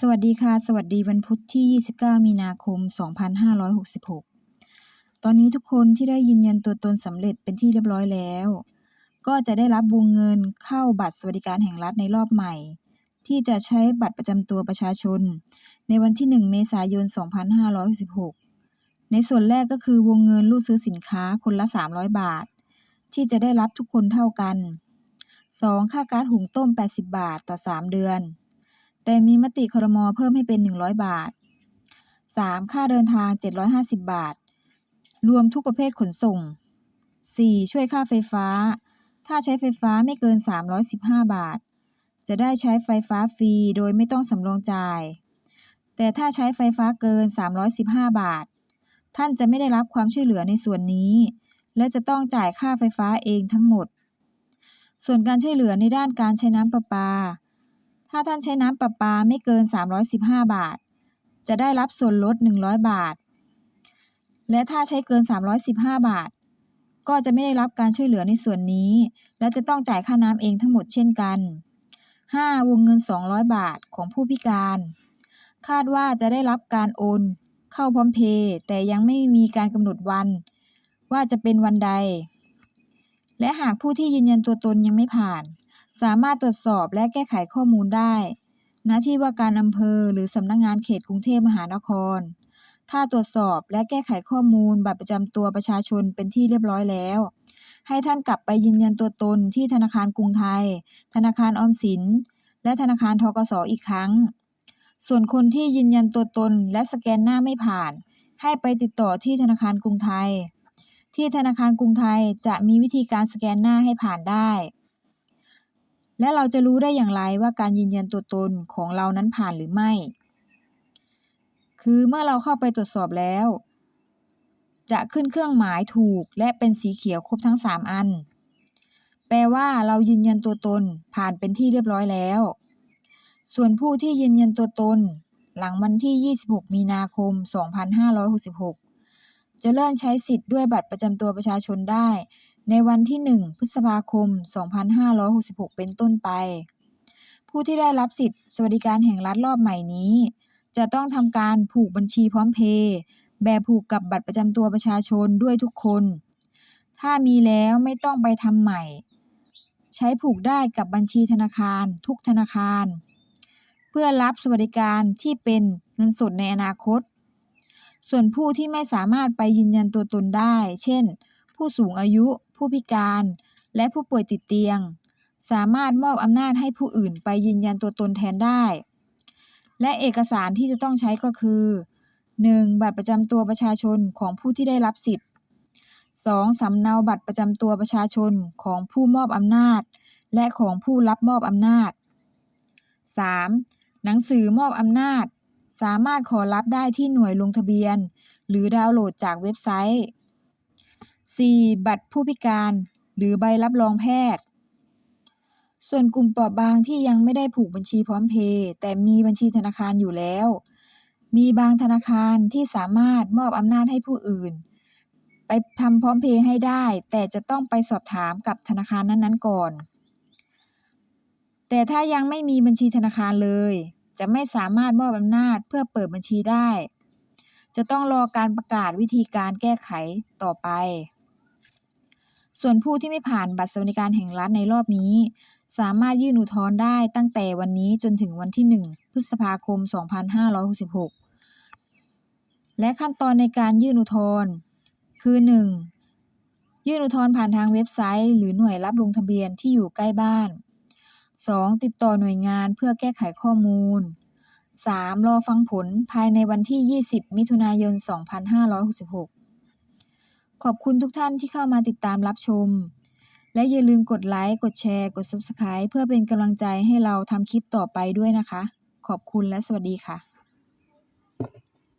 สวัสดีค่ะ สวัสดีวันพุธที่ 29 มีนาคม 2566 ตอนนี้ทุกคนที่ได้ยืนยันตัวตนสำเร็จเป็นที่เรียบร้อยแล้ว ก็จะได้รับวงเงินเข้าบัตรสวัสดิการแห่งรัฐในรอบใหม่ ที่จะใช้บัตรประจำตัวประชาชน ในวันที่ 1 เมษายน 2566 ในส่วนแรกก็คือวงเงินรูดซื้อสินค้าคนละ 300 บาท ที่จะได้รับทุกคนเท่ากัน 2. ค่าก๊าซหุงต้ม 80 บาทต่อ 3 เดือน แต่มีมติครมเพิ่มให้เป็น 100 บาท 3. ค่าเดินทาง 750 บาท รวมทุกประเภทขนส่ง 4. ช่วยค่าไฟฟ้า ถ้าใช้ไฟฟ้าไม่เกิน 315 บาท จะได้ใช้ไฟฟ้าฟรีโดยไม่ต้องสำรองจ่าย แต่ถ้าใช้ไฟฟ้าเกิน 315 บาท ท่านจะไม่ได้รับความช่วยเหลือในส่วนนี้ และจะต้องจ่ายค่าไฟฟ้าเองทั้งหมด ส่วนการช่วยเหลือในด้านการใช้น้ำประปา ถ้าท่านใช้น้ำประปาไม่เกิน 315 บาท จะได้รับส่วนลด 100 บาท และถ้าใช้เกิน 315 บาท ก็จะไม่ได้รับการช่วยเหลือในส่วนนี้ และจะต้องจ่ายค่าน้ำเองทั้งหมดเช่นกัน 5. วงเงิน 200 บาทของผู้พิการ คาดว่าจะได้รับการโอน เข้าพร้อมเพย์แต่ยังไม่มีการกำหนดวัน ว่าจะเป็นวันใด และหากผู้ที่ยืนยันตัวตนยังไม่ผ่าน สามารถตรวจสอบและแก้ไขข้อมูลได้ ณ ที่ว่าการอำเภอหรือสำนักงงานเขตกรุงเทพมหานคร ถ้าตรวจสอบและแก้ไขข้อมูลบัตรประจำตัวประชาชนเป็นที่เรียบร้อยแล้ว ให้ท่านกลับไปยืนยันตัวตนที่ธนาคารกรุงไทย ธนาคารออมสิน และธนาคารทกสอีกครั้ง ส่วนคนที่ยืนยันตัวตนและสแกนหน้าไม่ผ่าน ให้ไปติดต่อที่ธนาคารกรุงไทย ที่ธนาคารกรุงไทยจะมีวิธีการสแกนหน้าให้ผ่านได้ และเราจะรู้ได้อย่างไรว่าการยืนยันตัวตนของเรานั้นผ่านหรือไม่ คือเมื่อเราเข้าไปตรวจสอบแล้ว จะขึ้นเครื่องหมายถูกและเป็นสีเขียวครบทั้ง 3 อัน แปลว่าเรายืนยันตัวตนผ่านเป็นที่เรียบร้อยแล้ว ส่วนผู้ที่ยืนยันตัวตน หลังวันที่ 26 มีนาคม 2566 จะเริ่มใช้สิทธิ์ด้วยบัตรประจำตัวประชาชนได้ ในวันที่ 1 พฤษภาคม 2566 เป็นต้นไป ผู้ที่ได้รับสิทธิ์สวัสดิการแห่งรัฐรอบใหม่นี้ จะต้องทำการผูกบัญชีพร้อมเพย์แบบผูกกับบัตรประจำตัวประชาชนด้วยทุกคน ถ้ามีแล้วไม่ต้องไปทำใหม่ ใช้ผูกได้กับบัญชีธนาคาร ทุกธนาคาร เพื่อรับสวัสดิการที่เป็นเงินสดในอนาคต ส่วนผู้ที่ไม่สามารถไปยืนยันตัวตนได้ เช่น ผู้สูงอายุ ผู้พิการ และผู้ป่วยติดเตียง สามารถมอบอำนาจให้ผู้อื่นไปยืนยันตัวตนแทนได้ และเอกสารที่จะต้องใช้ก็คือ 1. บัตรประจำตัวประชาชนของผู้ที่ได้รับสิทธิ์ 2. สำเนาบัตรประจำตัวประชาชนของผู้มอบอำนาจ และของผู้รับมอบอำนาจ 3. หนังสือมอบอำนาจ สามารถขอรับได้ที่หน่วยลงทะเบียน หรือดาวน์โหลดจากเว็บไซต์ 4. บัตรผู้พิการ หรือใบรับรองแพทย์ ส่วนกลุ่มเปราะบางที่ยังไม่ได้ผูกบัญชีพร้อมเพย์แต่มีบัญชีธนาคารอยู่แล้ว มีบางธนาคารที่สามารถมอบอำนาจให้ผู้อื่น ไปทำพร้อมเพย์ให้ได้ แต่จะต้องไปสอบถามกับธนาคารนั้นๆก่อน แต่ถ้ายังไม่มีบัญชีธนาคารเลย จะไม่สามารถมอบอำนาจเพื่อเปิดบัญชีได้จะต้องรอการประกาศวิธีการแก้ไขต่อไป ส่วนผู้ที่ไม่ผ่านบัตรสวัสดิการแห่งรัฐในรอบนี้ สามารถยื่นอุทธรณ์ได้ตั้งแต่วันนี้จนถึงวันที่ 1 พฤษภาคม 2566 และขั้นตอนในการยื่นอุทธรณ์คือ 1. ยื่นอุทธรณ์ผ่านทางเว็บไซต์ หรือหน่วยรับลงทะเบียนที่อยู่ใกล้บ้าน 2. ติดต่อหน่วยงานเพื่อแก้ไขข้อมูล 3. รอฟังผลภายในวันที่ 20 มิถุนายน 2566 ขอบคุณทุกท่านที่เข้ามาติดตามรับชม และอย่าลืมกดไลค์ กดแชร์ กด Subscribe เพื่อเป็นกำลังใจให้เราทำคลิปต่อไปด้วยนะคะ ขอบคุณและสวัสดีค่ะ